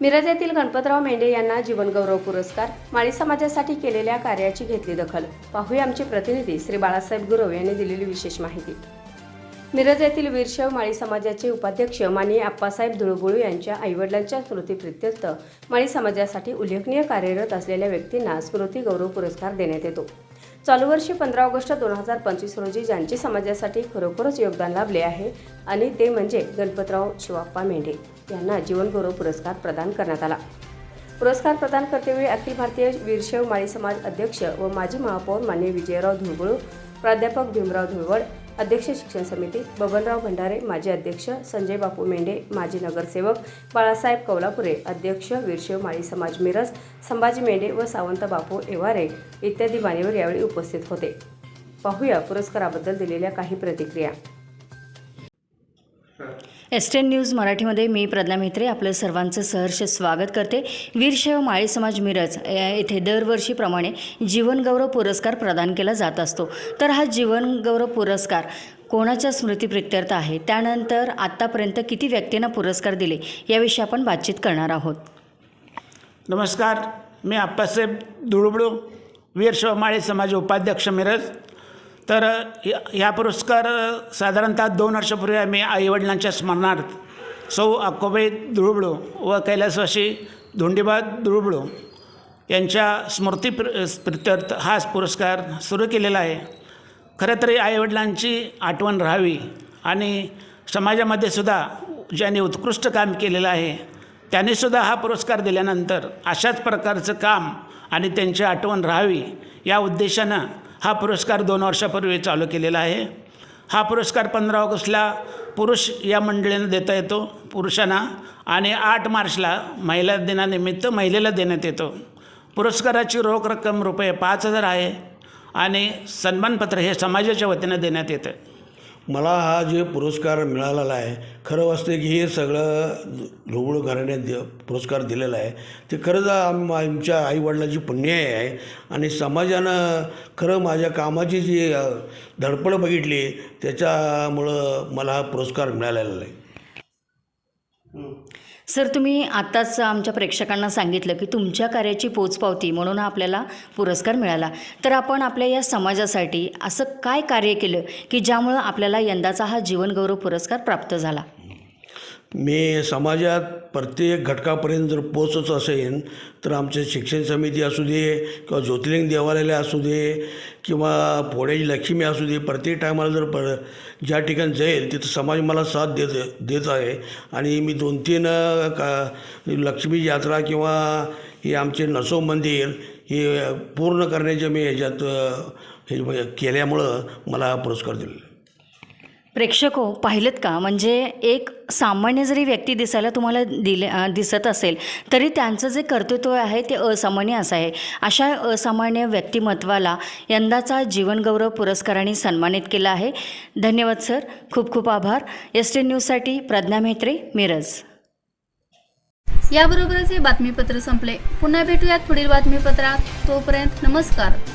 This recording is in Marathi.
मिरज येथील गणपतराव मेंढे यांना जीवनगौरव पुरस्कार माळी समाजासाठी केलेल्या कार्याची घेतली दखल. पाहूया आमचे प्रतिनिधी श्री बाळासाहेब गुरव यांनी दिलेली विशेष माहिती. मिरज येथील वीरशैव माळी समाजाचे उपाध्यक्ष माननीय आप्पासाहेब धुळबुळू यांच्या आईवडिलांच्या स्मृतीप्रित्यर्थ माळी समाजासाठी उल्लेखनीय कार्यरत असलेल्या व्यक्तींना स्मृती गौरव पुरस्कार देण्यात येतो. चालू वर्षी पंधरा ऑगस्ट दोन हजार पंचवीस रोजी ज्यांचे समाजासाठी खरोखरच योगदान लाभले आहे आणि ते म्हणजे गणपतराव शिवाप्पा मेंढे. यांना जीवनगौरव पुरस्कार प्रदान करण्यात आला. पुरस्कार प्रदान करतेवेळी अखिल भारतीय वीरशैव माळी समाज अध्यक्ष व माजी महापौर मान्य विजयराव धुळबुळू प्राध्यापक भीमराव धुळवड अध्यक्ष शिक्षण समिती बबनराव भंडारे माजी अध्यक्ष संजय बापू मेंढे माजी नगरसेवक बाळासाहेब कौलापुरे अध्यक्ष वीरशेव माळी समाज मिरज संभाजी मेंढे व सावंत बापू एवारे इत्यादी मान्यवर यावेळी उपस्थित होते. पाहूया पुरस्काराबद्दल दिलेल्या काही प्रतिक्रिया. एस टेन न्यूज मराठीमध्ये मी प्रज्ञा म्हेत्रे आपलं सर्वांचं सहर्ष स्वागत करते. वीरशैव माळी समाज मिरज येथे दरवर्षीप्रमाणे जीवनगौरव पुरस्कार प्रदान केला जात असतो. तर हा जीवनगौरव पुरस्कार कोणाच्या स्मृतीप्रित्यर्थ आहे? त्यानंतर आत्तापर्यंत किती व्यक्तींना पुरस्कार दिले? याविषयी आपण बातचीत करणार आहोत. नमस्कार. मी आप्पासाहेब धुळबडू वीर शिवमाळे समाज उपाध्यक्ष मिरज. तर या- ह्या पुरस्कार साधारणतः दोन वर्षापूर्वी आम्ही आईवडिलांच्या स्मरणार्थ सौ अक्कोबाई दुळबळो व कैलासवासी धोंडीबा धुळबुडू यांच्या स्मृती प्रित्यर्थ हा पुरस्कार सुरू केलेला आहे. खरं तर आईवडिलांची आठवण राहावी आणि समाजामध्ये सुद्धा ज्यांनी उत्कृष्ट काम केलेलं आहे त्यांनीसुद्धा हा पुरस्कार दिल्यानंतर अशाच प्रकारचं काम आणि त्यांची आठवण राहावी या उद्देशानं हा पुरस्कार दोन वर्षापूर्वी चालू केलेला आहे. हा पुरस्कार पंधरा ऑगस्टला पुरुष या मंडळीनं देता येतो पुरुषांना आणि आठ मार्चला महिला दिनानिमित्त महिलेला देण्यात येतो. पुरस्काराची रोख रक्कम रुपये पाच हजार आहे आणि सन्मानपत्र हे समाजाच्या वतीनं देण्यात येतं. मला हा जे पुरस्कार मिळालेला आहे खरं वाचतं की हे सगळं ढोबळ घराण्यात दे पुरस्कार दिलेला आहे. ते खरंच आम आमच्या आईवडिलाची पुण्याय आहे आणि समाजानं खरं माझ्या कामाची जी धडपड बघितली त्याच्यामुळं मला हा पुरस्कार मिळालेला आहे. सर तुम्ही आत्ताच आमच्या प्रेक्षकांना सांगितलं की तुमच्या कार्याची पोचपावती म्हणून आपल्याला पुरस्कार मिळाला. तर आपण आपल्या या समाजासाठी असं काय कार्य केलं की ज्यामुळं आपल्याला यंदाचा हा जीवनगौरव पुरस्कार प्राप्त झाला? मी समाजात प्रत्येक घटकापर्यंत जर पोचत असेन तर आमचे शिक्षण समिती असू दे किंवा ज्योतिर्लिंग देवालयाला असू दे किंवा फोड्याची लक्ष्मी असू दे प्रत्येक टायमाला जर पर ज्या ठिकाणी जाईल तिथं समाज मला साथ देत देत आहे. आणि मी दोन तीन का लक्ष्मी यात्रा किंवा हे आमचे नसो मंदिर हे पूर्ण करण्याचे मी ह्याच्यात हे केल्यामुळं मला हा पुरस्कार दिलेला प्रेक्षक हो पाहिलं का? म्हणजे एक सामान्य जरी व्यक्ती दिसायला तुम्हाला दिले दिसत असेल तरी त्यांचं जे कर्तृत्व आहे ते असामान्य असं आहे. अशा असामान्य व्यक्तिमत्वाला यंदाचा जीवनगौरव पुरस्काराने सन्मानित केला आहे. धन्यवाद सर. खूप खूप आभार एस टी न्यूजसाठी प्रज्ञा म्हेत्रे मिरज. याबरोबरच हे बातमीपत्र संपले. पुन्हा भेटूयात पुढील बातमीपत्रात. तोपर्यंत नमस्कार.